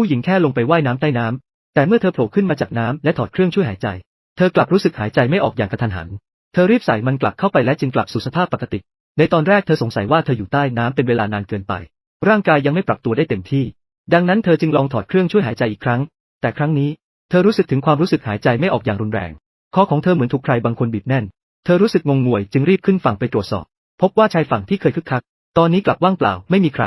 ผู้หญิงแค่ลงไปว่ายน้ำใต้น้ำ แต่เมื่อเธอโผล่ขึ้นมาจากน้ำและถอดเครื่องช่วยหายใจ เธอกลับรู้สึกหายใจไม่ออกอย่างกระทันหัน เธอรีบใส่มันกลับเข้าไปและจึงกลับสู่สภาพปกติ ในตอนแรกเธอสงสัยว่าเธออยู่ใต้น้ำเป็นเวลานานเกินไป ร่างกายยังไม่ปรับตัวได้เต็มที่ ดังนั้นเธอจึงลองถอดเครื่องช่วยหายใจอีกครั้ง แต่ครั้งนี้ เธอรู้สึกถึงความรู้สึกหายใจไม่ออกอย่างรุนแรง คอของเธอเหมือนถูกใครบางคนบีบแน่น เธอรู้สึกงงงวยจึงรีบขึ้นฝั่งไปตรวจสอบ พบว่าชายฝั่งที่เคยคึกคัก ตอนนี้กลับว่างเปล่าไม่มีใคร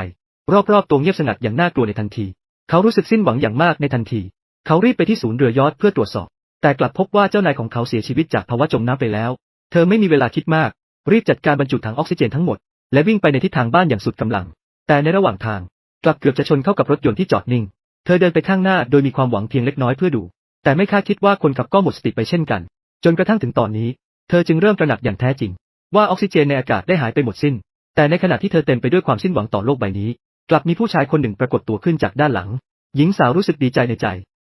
รอบๆตัวเงียบสงัดอย่างน่ากลัวในทันที เขารู้สึกสิ้นหวังอย่างมากในทันที เขารีบไปที่ศูนย์เรือยอทเพื่อตรวจสอบ แต่กลับพบว่าเจ้านายของเขาเสียชีวิตจากภาวะจมน้ำไปแล้ว เธอไม่มีเวลาคิดมาก รีบจัดการบรรจุถังออกซิเจนทั้งหมด และวิ่งไปในทิศทางบ้านอย่างสุดกำลัง แต่ในระหว่างทาง กลับเกือบจะชนเข้ากับรถยนต์ที่จอดนิ่ง เธอเดินไปข้างหน้าโดยมีความหวังเพียงเล็กน้อยเพื่อดู แต่ไม่คาดคิดว่าคนขับก็หมดสติไปเช่นกัน จนกระทั่งถึงตอนนี้ เธอจึงเริ่มตระหนักอย่างแท้จริง ว่าออกซิเจนในอากาศได้หายไปหมดสิ้น แต่ในขณะที่เธอเต็มไปด้วยความสิ้นหวังต่อโลกใบนี้ กลับมีผู้ชายคนหนึ่งปรากฏตัวขึ้นจากด้านหลัง หญิงสาวรู้สึกดีใจในใจ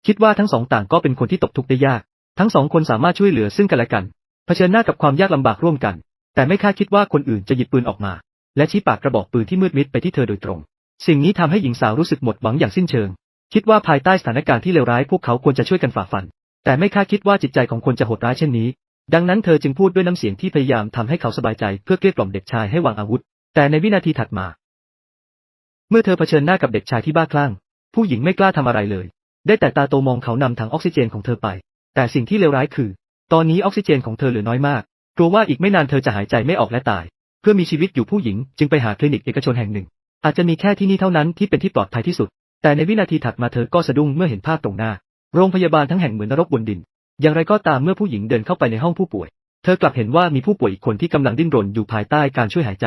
คิดว่าทั้งสองต่างก็เป็นคนที่ตกทุกข์ได้ยาก ทั้งสองคนสามารถช่วยเหลือซึ่งกันและกัน เผชิญหน้ากับความยากลำบากร่วมกัน แต่ไม่คาดคิดว่าคนอื่นจะหยิบปืนออกมา และชี้ปากกระบอกปืนที่มืดมิดไปที่เธอโดยตรง สิ่งนี้ทำให้หญิงสาวรู้สึกหมดหวังอย่างสิ้นเชิง คิดว่าภายใต้สถานการณ์ที่เลวร้ายพวกเขาควรจะช่วยกันฝ่าฟัน แต่ไม่คาดคิดว่าจิตใจของคนจะโหดร้ายเช่นนี้ ดังนั้นเธอจึงพูดด้วยน้ำเสียงที่พยายามทำให้เขาสบายใจเพื่อเกลี้ยกล่อมเด็กชายให้วางอาวุธ แต่ในวินาทีถัดมา เมื่อเธอเผชิญหน้ากับเด็กชายที่บ้าคลั่ง ผู้หญิงไม่กล้าทำอะไรเลย ได้แต่ตาโตมองเขานำถังออกซิเจนของเธอไป แต่สิ่งที่เลวร้ายคือ ตอนนี้ออกซิเจนของเธอเหลือน้อยมาก กลัวว่าอีกไม่นานเธอจะหายใจไม่ออกและตาย เพื่อมีชีวิตอยู่ผู้หญิงจึงไปหาคลินิกเอกชนแห่งหนึ่ง อาจจะมีแค่ที่นี่เท่านั้นที่เป็นที่ปลอดภัยที่สุด แต่ในวินาทีถัดมาเธอก็สะดุ้งเมื่อเห็นภาพตรงหน้า โรงพยาบาลทั้งแห่งเหมือนนรกบนดิน อย่างไรก็ตามเมื่อผู้หญิงเดินเข้าไปในห้องผู้ป่วย เธอกลับเห็นว่ามีผู้ป่วยอีกคนที่กำลังดิ้นรนอยู่ภายใต้การช่วยหายใจ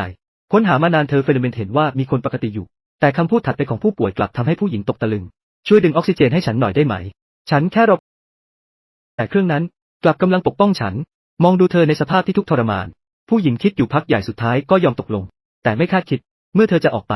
ค้นหามานานเธอเฟลเมนเห็นว่ามีคนปกติอยู่ แต่คำพูดถัดไปของผู้ป่วยกลับทำให้ผู้หญิงตกตะลึง ช่วยดึงออกซิเจนให้ฉันหน่อยได้ไหม ฉันแค่รอแต่เครื่องนั้นกลับกำลังปกป้องฉัน มองดูเธอในสภาพที่ทุกทรมาน ผู้หญิงคิดอยู่พักใหญ่สุดท้ายก็ยอมตกลง แต่ไม่คาดคิด เมื่อเธอจะออกไป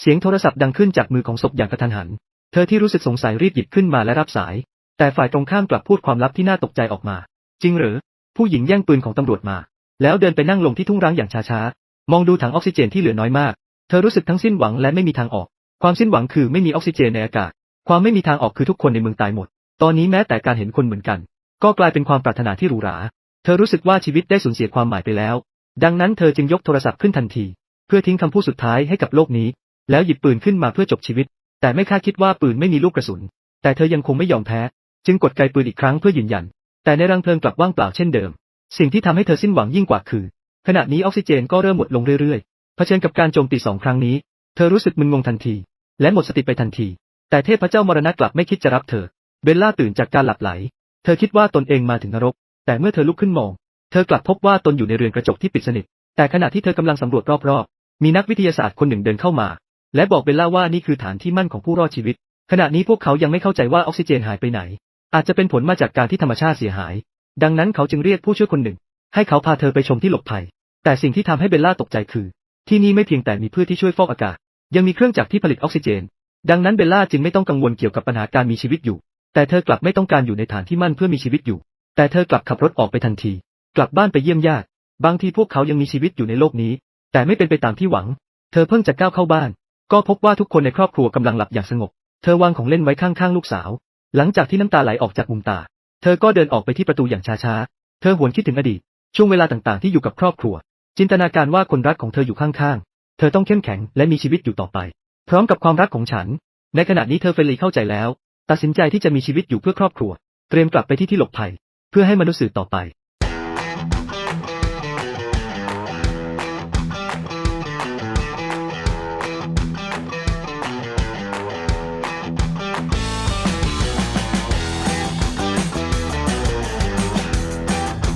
เสียงโทรศัพท์ดังขึ้นจากมือของศพอย่างกระทันหัน เธอที่รู้สึกสงสัยรีบหยิบขึ้นมาและรับสาย แต่ฝ่ายตรงข้ามกลับพูดความลับที่น่าตกใจออกมา จริงหรือ ผู้หญิงแย่งปืนของตำรวจมา แล้วเดินไปนั่งลงที่ทุ่งร้างอย่างช้าๆ มองดูถังออกซิเจนที่เหลือน้อยมาก เธอรู้สึกทั้งสิ้นหวังและไม่มีทางออก ความสิ้นหวังคือไม่มีออกซิเจนในอากาศ ความไม่มีทางออกคือทุกคนในเมืองตายหมด ตอนนี้แม้แต่การเห็นคนเหมือนกัน ก็กลายเป็นความปรารถนาที่หรูหรา เธอรู้สึกว่าชีวิตได้สูญเสียความหมายไปแล้ว ดังนั้นเธอจึงยกโทรศัพท์ขึ้นทันที เพื่อทิ้งคำพูดสุดท้ายให้กับโลกนี้ แล้วหยิบปืนขึ้นมาเพื่อจบชีวิต แต่ไม่คาดคิดว่าปืนไม่มีลูกกระสุน แต่เธอยังคงไม่ยอมแพ้ จึงกดไกปืนอีกครั้งเพื่อยืนยัน แต่ในรังเพลิงกลับว่างเปล่าเช่นเดิม สิ่งที่ทำให้เธอสิ้นหวังยิ่งกว่าคือ ขณะนี้ออกซิเจนก็เริ่มหมดลงเรื่อยๆ เผชิญกับการโจมตีสองครั้งนี้ เธอรู้สึกมึนงงทันที และหมดสติไปทันที แต่เทพเจ้ามรณะกลับไม่คิดจะรับเธอ เบลล่าตื่นจากการหลับไหล เธอคิดว่าตนเองมาถึงนรก แต่เมื่อเธอลุกขึ้นมอง เธอกลับพบว่าตนอยู่ในเรือนกระจกที่ปิดสนิท แต่ขณะที่เธอกำลังสำรวจรอบๆ มีนักวิทยาศาสตร์คนหนึ่งเดินเข้ามา และบอกเบลล่าว่านี่คือฐานที่มั่นของผู้รอดชีวิต ขณะนี้พวกเขายังไม่เข้าใจว่าออกซิเจนหายไปไหน อาจจะเป็นผลมาจากการที่ธรรมชาติเสียหาย ดังนั้นเขาจึงเรียกผู้ช่วยคนหนึ่ง ให้เขาพาเธอไปชมที่หลบภัย แต่สิ่งที่ทำให้เบลล่าตกใจคือ ที่นี่ไม่เพียงแต่มีพืชที่ช่วยฟอกอากาศ ยังมีเครื่องจักรที่ผลิตออกซิเจน ดังนั้นเบลล่าจึงไม่ต้องกังวลเกี่ยวกับปัญหาการมีชีวิตอยู่ แต่เธอกลับไม่ต้องการอยู่ในฐานที่มั่นเพื่อมีชีวิตอยู่ แต่เธอกลับขับรถออกไปทันที กลับบ้านไปเยี่ยมญาติ บางทีพวกเขายังมีชีวิตอยู่ในโลกนี้ แต่ไม่เป็นไปตามที่หวัง เธอเพิ่งจะก้าวเข้าบ้าน ก็พบว่าทุกคนในครอบครัวกำลังหลับอย่างสงบ เธอวางของเล่นไว้ข้างๆลูกสาว หลังจากที่น้ำตาไหลออกจากมุมตา เธอก็เดินออกไปที่ประตูอย่างช้าๆ เธอหวนคิดถึงอดีต ช่วงเวลาต่างๆที่อยู่กับครอบครัว จินตนาการว่าคนรักของเธออยู่ข้างๆ เธอต้องเข้มแข็งและมีชีวิตอยู่ต่อไป พร้อมกับความรักของฉัน ในขณะนี้เธอเฟลีเข้าใจแล้ว ตัดสินใจที่จะมีชีวิตอยู่เพื่อครอบครัว เตรียมกลับไปที่ที่หลบภัย เพื่อให้มนุษย์สืบต่อไป